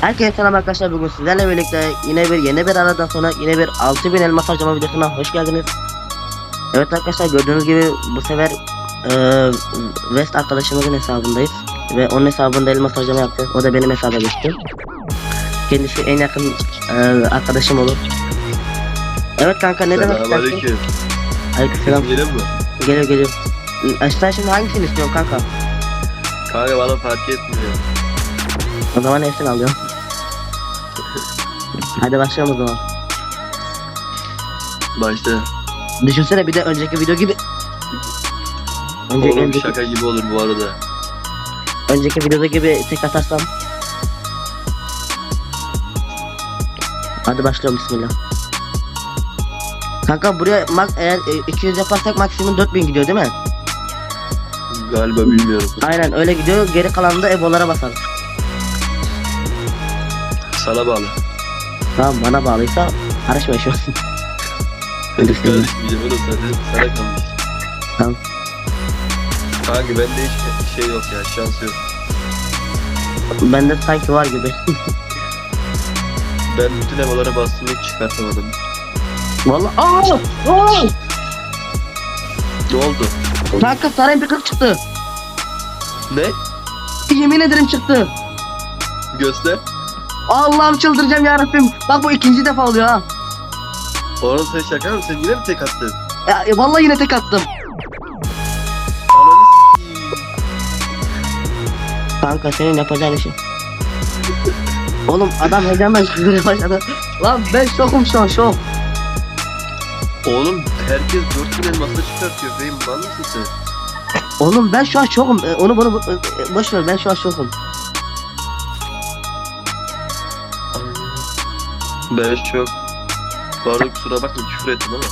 Herkese selam arkadaşlar bugün sizlerle birlikte yine bir yeni bir aradan sonra yine bir 6000 elmas harcama videosuna hoş geldiniz. Evet arkadaşlar gördüğünüz gibi bu sefer eee West arkadaşımızın hesabındayız ve onun hesabında elmas harcama yapacağız. O da benim hesaba geçti. Kendisi en yakın eee, arkadaşım olur. Evet kanka ne demek istersin? Selamünaleyküm. Aleykümselam. Geliyor mu? Geliyor geliyor. Ee, Sen şimdi hangisini istiyorsun kanka? Kanka bana fark etmiyor. O zaman hepsini alıyorum. Hadi başlayalım o zaman. Başta. Düşünsene bir de önceki video gibi. Önce, Oğlum önceki, şaka gibi olur bu arada. önceki videoda gibi tek atarsam. Hadi başlıyorum bismillah. Kanka buraya mak eğer e, 200 yaparsak maksimum 4000 gidiyor değil mi? Galiba bilmiyorum. Aynen öyle gidiyor. Geri kalanını da ebolara basarız. Sana bağlı. Tamam bana bağlıysa karışma şu an. Karışmayacağım oğlum sana, sana kalmış. Tamam. Kanka bende hiç şey yok ya şans yok. Bende sanki var gibi. Ben bütün evalara bastım hiç çıkartamadım. Vallahi aa! Aa! Ne oldu? Kanka sarayın bir 40 çıktı. Ne? Yemin ederim çıktı. Göster. Allah'ım çıldıracağım yarabbim. Bak bu ikinci defa oluyor ha. Oğlum sen şaka mısın? Yine mi tek attın? Ya, e, vallahi yine tek attım. Ananı s**eyim. Kanka senin yapacağın işi. Oğlum adam heyecandan çıldırmaya başladı. Lan ben şokum şu an şok. Oğlum herkes 4000 elmasla çıkartıyor. Beyim mal mısın sen? Oğlum ben şu an şokum. E, Onu bunu bu- e, boş ver ben şu an şokum. Ben çok... Pardon kusura bakma küfür ettim ama.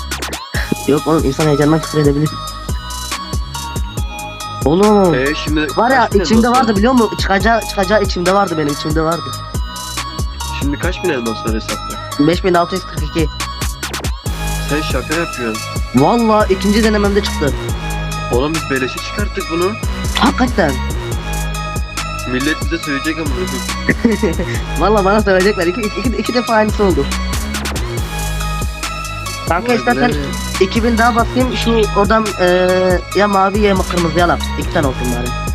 Yok oğlum insan heyecandan küfür edebilir. Oğlum. Eee şimdi... Var ya içimde vardı biliyor musun? Çıkacağı, çıkacağı içimde vardı benim içimde vardı. Şimdi kaç bin elmas var hesapta? 5642. Sen şaka yapıyorsun. Vallahi ikinci denememde çıktı. Oğlum biz beleşe çıkarttık bunu. Hakikaten. Millet bize söyleyecek ama Vallahi bana söyleyecekler. İki, iki, iki defa aynısı oldu. Kanka istersen 2000 daha basayım şu oradan eee ya mavi ya kırmızı yalap. İki tane olsun bari.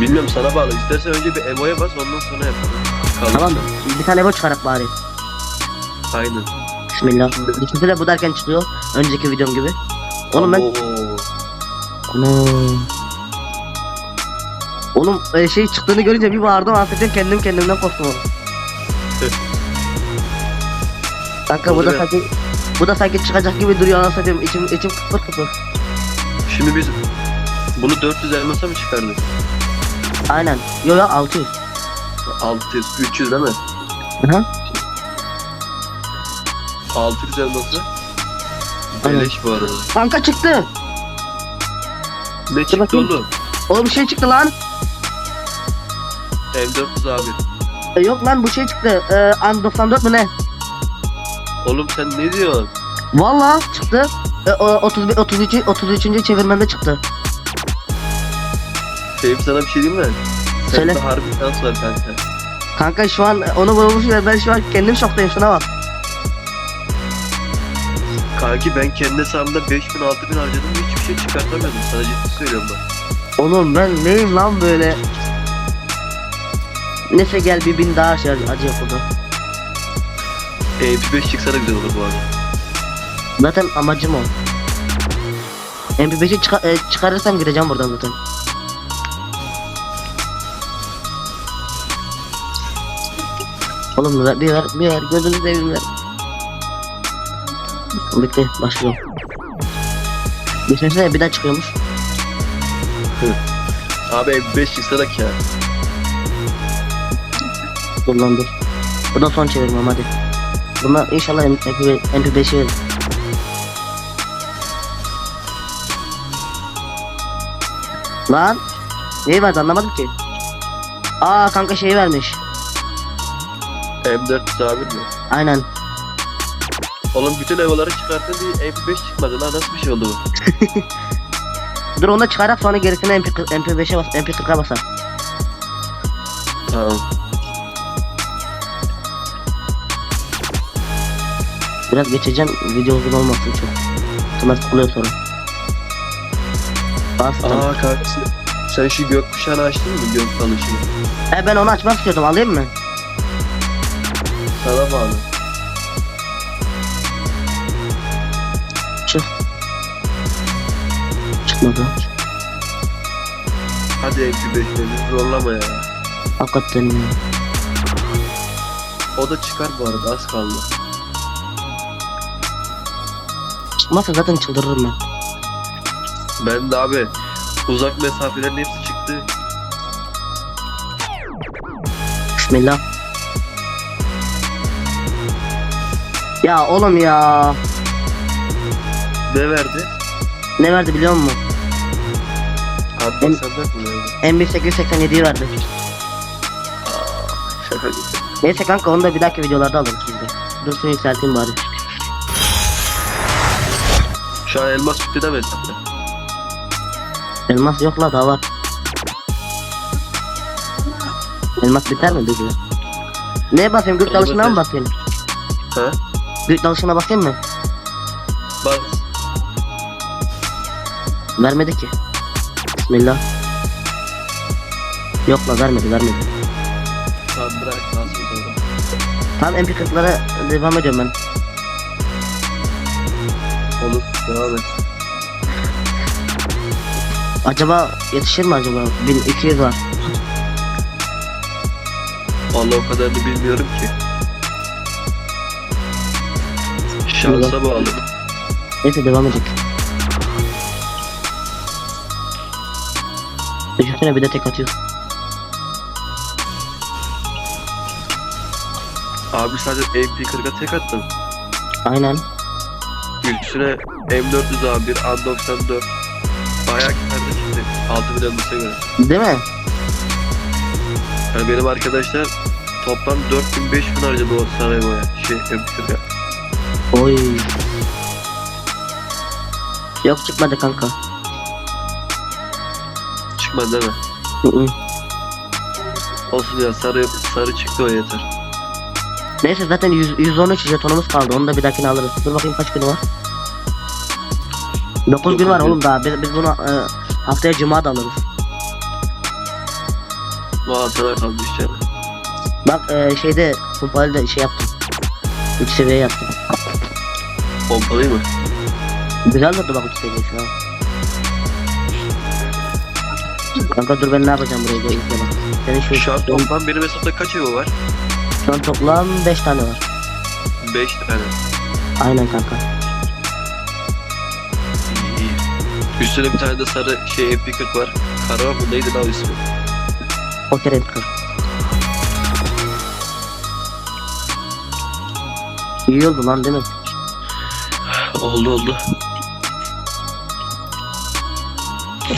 Bilmiyorum sana bağlı. İstersen önce bir Evo'ya bas ondan sonra yapalım. Tamam bir tane bu çıkarak bari. Aynen. Bismillah. Düşünsene bu derken çıkıyor. Önceki videom gibi. Oğlum ben... Oo. Anam. Oğlum e, şey çıktığını görünce bir bağırdım affedin kendim kendimden korktum. Kanka bu da Oluyor. sanki bu da sanki çıkacak gibi duruyor anasını satayım içim içim kıpır kıpır. Şimdi biz bunu 400 elmasa mı çıkardık? Aynen. Yo yo 600. 600, 300 değil mi? Hı 600 elması. Aynen. Beleş bu arada. Kanka çıktı. Ne çıktı bakayım. oğlum? Oğlum bir şey çıktı lan. M400 abi. E, yok lan bu şey çıktı. E, An 94 mu ne? Oğlum sen ne diyorsun? Valla çıktı. E, o, 31 33 33. çevirmende çıktı. Şeyim sana bir şey diyeyim mi? Söyle. Sende harbi şans var kanka. Kanka şu an onu bulmuş ve ben şu an kendim şoktayım şuna bak. Kanki ben kendi hesabımda 5000 6000 harcadım hiçbir şey çıkartamıyordum. Sana ciddi söylüyorum bak. Oğlum ben neyim lan böyle? Neyse gel bir bin daha şey acı yapıldı. MP5 çıksa da güzel olur bu arada. Zaten amacım o. MP5'i çıka- e, çıkarırsam gideceğim buradan zaten. Oğlum ver, bir ver, bir ver, gözünü seveyim ver. Bekle, başlıyorum. Düşünsene bir daha çıkıyormuş. Abi MP5 çıksa da kâr. Dur lan dur. Bu da son çevirmem hadi. Buna inşallah MP, MP5'i verir. Lan. Neyi verdi anlamadım ki. Aa kanka şeyi vermiş. M400 abi mi? Aynen. Oğlum bütün evaları çıkarttın bir MP5 çıkmadı lan nasıl bir şey oldu bu? Dur onu da çıkarak sonra gerisini MP, MP5'e bas, MP40'a basar. Tamam. Biraz geçeceğim video uzun olmasın çok. Sonra sıkılıyor sonra. Bastım. Aa kanka sen- şu gökkuşağını açtın mı gök alışını? E ben onu açmak istiyordum alayım mı? Sana bağlı. Çık. Çıkmadı. Hadi MP5 beni zorlama ya. Hakikaten ya. O da çıkar bu arada az kaldı. Çıkmazsa zaten çıldırırım ben. Ben de abi uzak mesafelerin hepsi çıktı. Bismillah. Ya oğlum ya. Ne verdi? Ne verdi biliyor musun? Abi bak senden mi verdi? M1887'yi verdi. Şaka gibi. Neyse kanka onu da bir dahaki videolarda alırız biz de. Dursun yükselteyim bari. Şu an elmas bitti de hesapta. Elmas yok la daha var. Elmas biter mi bizi? Neye basayım? Gök dalışına mı basayım? Ha? Gök dalışına basayım mı? Bas. Vermedi ki. Bismillah. Yok la vermedi vermedi. Tamam bırak. Tamam MP40'lara devam ediyorum ben. Devam et. Acaba yetişir mi acaba? 1200 var. Vallahi o kadarını bilmiyorum ki. Şansa bağlı. Neyse devam edelim. Düşünsene bir de tek atıyor. Abi sadece MP40'a tek attın. Aynen. Üstüne M400 A1, A94. Bayağı kitapta çıktı. 6000 elmasa göre. Değil mi? Yani benim arkadaşlar toplam 4000-5000 harcadı o Sarajevo'ya. Şey MP40'a. Oy. Yok çıkmadı kanka. Çıkmadı değil mi? Hı hı. Olsun ya sarı, sarı çıktı o yeter. Neyse zaten 100, 113 jetonumuz kaldı. Onu da bir dahakine alırız. Dur bakayım kaç gün var. 9 gün var oğlum daha. Biz, biz bunu e, haftaya cuma da alırız. Valla sana kaldı işte. Bak e, şeyde Kumpali de şey yaptım. 3 seviye yaptım. Pompalıyı mı? Güzel durdu bak 3 seviyesi ha. Kanka dur ben ne yapacağım buraya gel izle bak. Senin şu, Şu an toplam benim hesapta kaç evo var? şu an toplam 5 tane var. 5 tane. Aynen kanka. Üstüne bir tane de sarı şey MP40 var. Kara mı neydi lan ismi? Poker Enter. İyi oldu lan değil mi? Oldu oldu.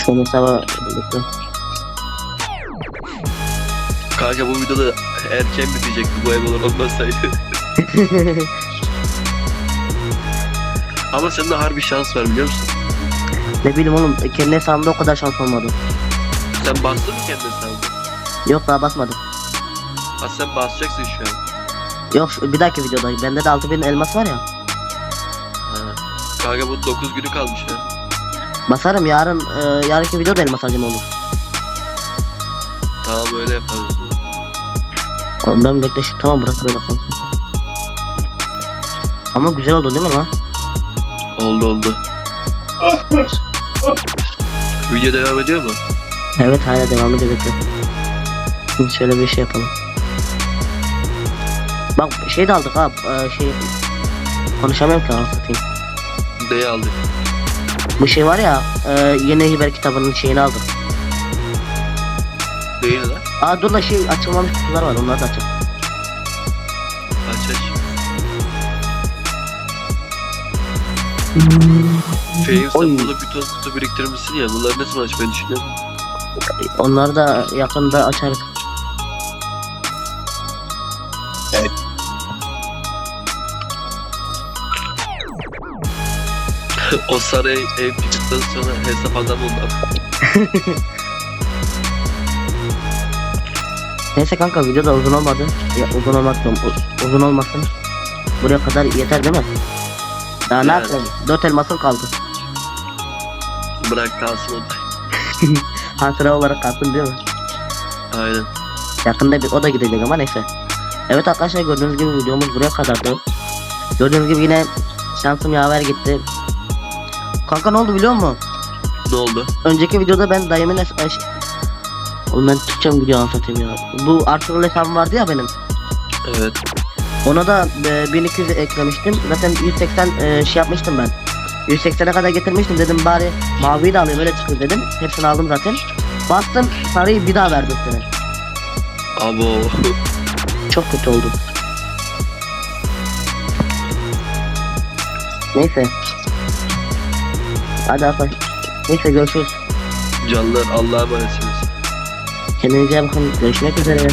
Şu hesaba. Kanka bu videoda erken bitecekti bu evolar olmasaydı. Ama sende harbi şans var biliyor musun? Ne bileyim oğlum kendi hesabımda o kadar şans olmadı. Sen bastın mı kendi hesabına? Yok daha basmadım. Ha sen basacaksın şu an. Yok şu- bir dahaki videoda. Bende de 6000 elmas var ya. Ha. Kanka bu 9 günü kalmış ya. Basarım yarın e, yarınki videoda elmas harcama olur. Tamam öyle yaparız. Oğlum ben bekle şu tamam bırak böyle kalsın. Ama güzel oldu değil mi lan? Oldu oldu. Video devam ediyor mu? Evet hala devam ediyor bekle. Şimdi şöyle bir şey yapalım. Bak şey de aldık ha e, şey konuşamıyorum ki anasını satayım. Neyi aldık? Bu şey var ya e, yeni hiber kitabının şeyini aldık. Neyi lan? Aa dur da şey açılmamış kutular var onları da açalım. Aç aç. Feyim Oy. sen burada bir ton kutu biriktirmişsin ya. Bunları ne zaman açmayı düşünüyorsun? Onları da yakında açarız. o sarı ev, ev çıktıktan sonra hesap adam oldu. Neyse kanka video da uzun olmadı. Ya uzun diyorum, u- uzun olmasın. Buraya kadar yeter değil mi? Daha ne Yani. yapalım? 4 elmasım kaldı. Bırak kalsın o da. Hatıra olarak kalsın değil mi? Aynen. Yakında bir o da gidecek ama neyse. Evet arkadaşlar gördüğünüz gibi videomuz buraya kadardı. Gördüğünüz gibi yine şansım yaver gitti. Kanka ne oldu biliyor musun? Ne oldu? Önceki videoda ben dayımın eş... Oğlum ben mi video anlatayım ya? Bu Arthur hesabım vardı ya benim. Evet. Ona da e, 1200 eklemiştim. Zaten 180 e, şey yapmıştım ben. 180'e kadar getirmiştim dedim bari maviyi de alayım öyle çıkır dedim. Hepsini aldım zaten. Bastım sarıyı bir daha verdi üstüne. Abo. Çok kötü oldu. Neyse. Hadi Alpay. Neyse görüşürüz. Canlar Allah'a emanetsiniz. Kendinize bakın. Görüşmek üzere.